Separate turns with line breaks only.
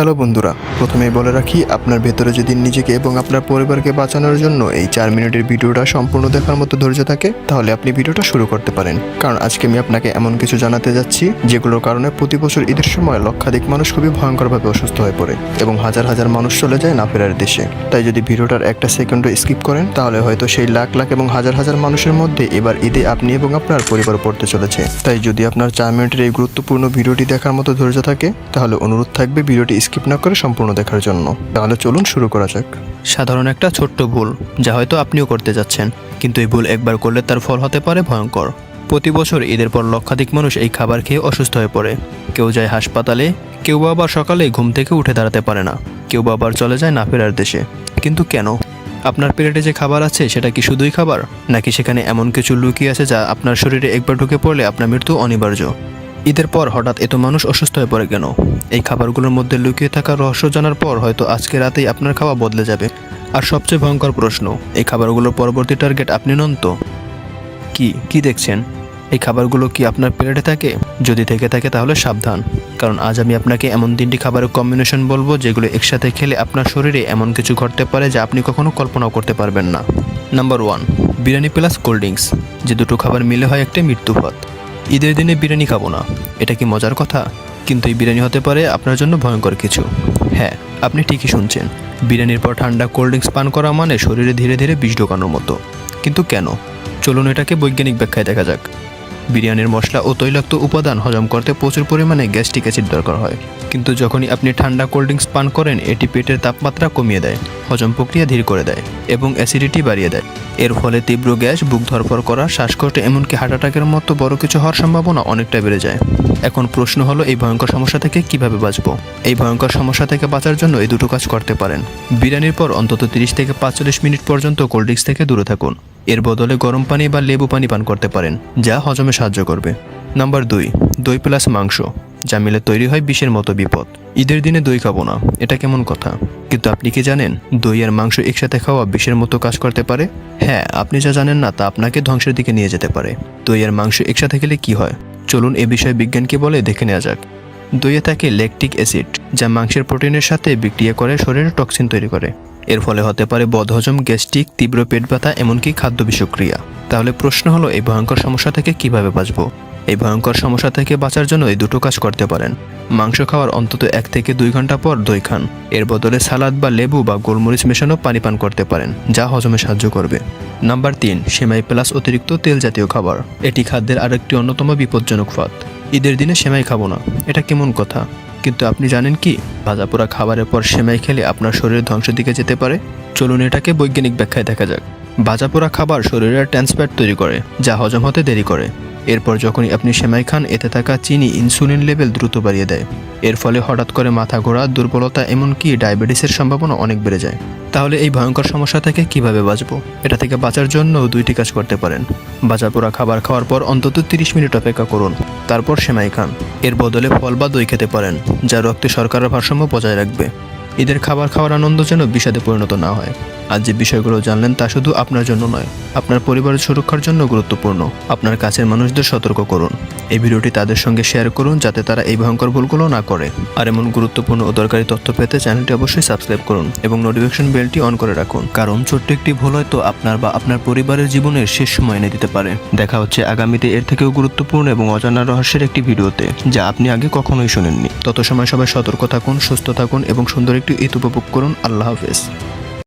Hello বন্ধুরা প্রথমেই বলে রাখি, আপনার ভেতরে যদি নিজেকে এবং আপনার পরিবারকে বাঁচানোর জন্য এই চার মিনিটের ভিডিওটা সম্পূর্ণ দেখার মতো ধৈর্য থাকে, তাহলে আপনি ভিডিওটা শুরু করতে পারেন। কারণ আজকে আমি আপনাকে এমন কিছু জানাতে যাচ্ছি, যেগুলোর কারণে প্রতি বছর ঈদের সময় লক্ষাধিক মানুষ খুবই ভয়ঙ্করভাবে অসুস্থ হয়ে পড়ে এবং হাজার হাজার মানুষ চলে যায় না ফেরার দেশে। তাই যদি ভিডিওটার একটা সেকেন্ডও স্কিপ করেন, তাহলে হয়তো সেই লাখ লাখ এবং হাজার হাজার মানুষের মধ্যে এবার ঈদে আপনি এবং আপনার পরিবার পড়তে চলেছে। তাই যদি আপনার চার মিনিটের এই গুরুত্বপূর্ণ ভিডিওটি দেখার মতো ধৈর্য থাকে, তাহলে অনুরোধ থাকবে ভিডিওটি স্কিপ না করে সম্পূর্ণ দেখার জন্য। তাহলে চলুন শুরু করা যাক।
সাধারণ একটা ছোট্ট ভুল, যা হয়তো আপনিও করতে যাচ্ছেন, কিন্তু এই ভুল একবার করলে তার ফল হতে পারে ভয়ঙ্কর। প্রতি বছর ঈদের পর লক্ষাধিক মানুষ এই খাবার খেয়ে অসুস্থ হয়ে পড়ে। কেউ যায় হাসপাতালে, কেউ বা আবার সকালে ঘুম থেকে উঠে দাঁড়াতে পারে না। কেউ বা আবার চলে যায় না ফেরার দেশে। কিন্তু কেন? আপনার প্লেটে যে খাবার আছে, সেটা কি শুধুই খাবার? নাকি সেখানে এমন কিছু লুকিয়ে আছে যা আপনার শরীরে একবার ঢুকে পড়লে আপনার মৃত্যু অনিবার্য? ঈদের পর হঠাৎ এত মানুষ অসুস্থ হয়ে পড়ে কেন? এই খাবারগুলোর মধ্যে লুকিয়ে থাকা রহস্য জানার পর হয়তো আজকে রাতেই আপনার খাওয়া বদলে যাবে। আর সবচেয়ে ভয়ঙ্কর প্রশ্ন, এই খাবারগুলোর পরবর্তী টার্গেট আপনি নন তো? কি কি দেখছেন? এই খাবারগুলো কি আপনার প্লেটে থাকে? যদি থেকে থাকে তাহলে সাবধান। কারণ আজ আমি আপনাকে এমন তিনটি খাবারের কম্বিনেশন বলব যেগুলো একসাথে খেলে আপনার শরীরে এমন কিছু ঘটতে পারে যা আপনি কখনো কল্পনাও করতে পারবেন না। Number one biryani plus cold drinks যে দুটো খাবার মিলে হয় একটা মৃত্যুপথ ঈদের দিনে বিরিয়ানি খাব না। এটা কি মজার কথা? কিন্তু এই বিরিয়ানি হতে পারে আপনার জন্য ভয়ঙ্কর কিছু। হ্যাঁ আপনি ঠিকই শুনছেন। বিরিয়ানির পর ঠান্ডা কোল্ড ড্রিঙ্কস পান করা মানে শরীরে ধীরে ধীরে বিষ ঢোকানোর মতো। কিন্তু কেন? চলুন এটাকে বৈজ্ঞানিক ব্যাখ্যায় দেখা যাক। বিরিয়ানির মশলা ও তৈলাক্ত উপাদান হজম করতে প্রচুর পরিমাণে গ্যাস্ট্রিক অ্যাসিড দরকার হয়। কিন্তু যখনই আপনি ঠান্ডা কোল্ড ড্রিঙ্কস পান করেন, এটি পেটের তাপমাত্রা কমিয়ে দেয়, হজম প্রক্রিয়া ধীর করে দেয় এবং অ্যাসিডিটি বাড়িয়ে দেয়। এর ফলে তীব্র গ্যাস, বুক ধরফর করা, শ্বাসকষ্ট, এমনকি হার্ট অ্যাটাকের মতো বড় কিছু হওয়ার সম্ভাবনা অনেকটা বেড়ে যায়। এখন প্রশ্ন হলো, এই ভয়ঙ্কর সমস্যা থেকে কীভাবে বাঁচব? এই ভয়ঙ্কর সমস্যা থেকে বাঁচার জন্য এই দুটো কাজ করতে পারেন। বিরিয়ানির পর অন্তত তিরিশ থেকে পাঁচচল্লিশ মিনিট পর্যন্ত কোল্ড ড্রিঙ্কস থেকে দূরে থাকুন। এর বদলে গরম পানি বা লেবু পানি পান করতে পারেন, যা হজমে সাহায্য করবে। নাম্বার দুই, দই প্লাস মাংস। যা মিলে তৈরি হয় বিষের মতো বিপদ। ঈদের দিনে দই খাব না, এটা কেমন কথা? কিন্তু আপনি কি জানেন, দই আর মাংস একসাথে খাওয়া বিষের মতো কাজ করতে পারে? হ্যাঁ আপনি যা জানেন না তা আপনাকে ধ্বংসের দিকে নিয়ে যেতে পারে। দই আর মাংস একসাথে খেলে কি হয়? চলুন এ বিষয়ে বিজ্ঞানকে বলে দেখে নেওয়া যাক। দইয়ে থাকে ল্যাকটিক অ্যাসিড, যা মাংসের প্রোটিনের সাথে বিক্রিয়া করে শরীরে টক্সিন তৈরি করে। এর ফলে হতে পারে বদহজম, গ্যাস্ট্রিক, তীব্র পেট ব্যথা, এমনকি খাদ্য বিষক্রিয়া। তাহলে প্রশ্ন হলো, এই ভয়ঙ্কর সমস্যা থেকে কীভাবে বাঁচবো? এই ভয়ঙ্কর সমস্যা থেকে বাঁচার জন্য এই দুটো কাজ করতে পারেন। মাংস খাওয়ার অন্তত এক থেকে দুই ঘণ্টা পর দই খান। এর বদলে সালাদ বা লেবু বা গোলমরিচ মেশানো পানি পান করতে পারেন, যা হজমে সাহায্য করবে। নাম্বার তিন, সেমাই প্লাস অতিরিক্ত তেল জাতীয় খাবার। এটি খাদ্যের আরেকটি অন্যতম বিপজ্জনক ফাঁদ ঈদের দিনে সেমাই খাব না, এটা কেমন কথা? কিন্তু আপনি জানেন কি ভাজাপোড়া খাবারের পর সেমাই খেলে আপনার শরীরের ধ্বংসের দিকে যেতে পারে। চলুন এটাকে বৈজ্ঞানিক ব্যাখ্যায় দেখা যাক। ভাজাপোড়া খাবার শরীরের ট্রান্সফ্যাট তৈরি করে, যা হজম হতে দেরি করে। এরপর যখনই আপনি সেমাই খান, এতে থাকা চিনি, ইনসুলিন লেভেল দ্রুত বাড়িয়ে দেয়। এর ফলে হঠাৎ করে মাথা ঘোরা, দুর্বলতা, এমনকি ডায়াবেটিসের সম্ভাবনা অনেক বেড়ে যায়। তাহলে এই ভয়ঙ্কর সমস্যা থেকে কীভাবে বাঁচবো? এটা থেকে বাঁচার জন্য দুইটি কাজ করতে পারেন। ভাজাপোড়া খাবার খাওয়ার পর অন্তত তিরিশ মিনিট অপেক্ষা করুন। তারপর সেমাই খান। এর বদলে ফল বা দই খেতে পারেন, যা রক্তে শর্করার ভারসাম্য বজায় রাখবে। ঈদের খাবার খাওয়ার আনন্দ যেন বিষাদে পরিণত না হয়। আজ যে বিষয়গুলো জানলেন তা শুধু আপনার জন্য নয়, আপনার পরিবারের সুরক্ষার জন্য গুরুত্বপূর্ণ। আপনার কাছের মানুষদের সতর্ক করুন। এই ভিডিওটি তাদের সঙ্গে শেয়ার করুন যাতে তারা এই ভয়ঙ্কর ভুলগুলো না করে। আর এমন গুরুত্বপূর্ণ ও দরকারি তথ্য পেতে চ্যানেলটি অবশ্যই সাবস্ক্রাইব করুন এবং নোটিফিকেশন বেলটি অন করে রাখুন। কারণ ছোট্ট একটি ভুল হয়তো আপনার বা আপনার পরিবারের জীবনের শেষ সময় এনে দিতে পারে। দেখা হচ্ছে আগামীতে এর থেকেও গুরুত্বপূর্ণ এবং অজানা রহস্যের একটি ভিডিওতে, যা আপনি আগে কখনোই শোনেননি। তত সময় সবাই সতর্ক থাকুন, সুস্থ থাকুন এবং সুন্দর একটি ঈদ উপভোগ করুন। আল্লাহ হাফেজ।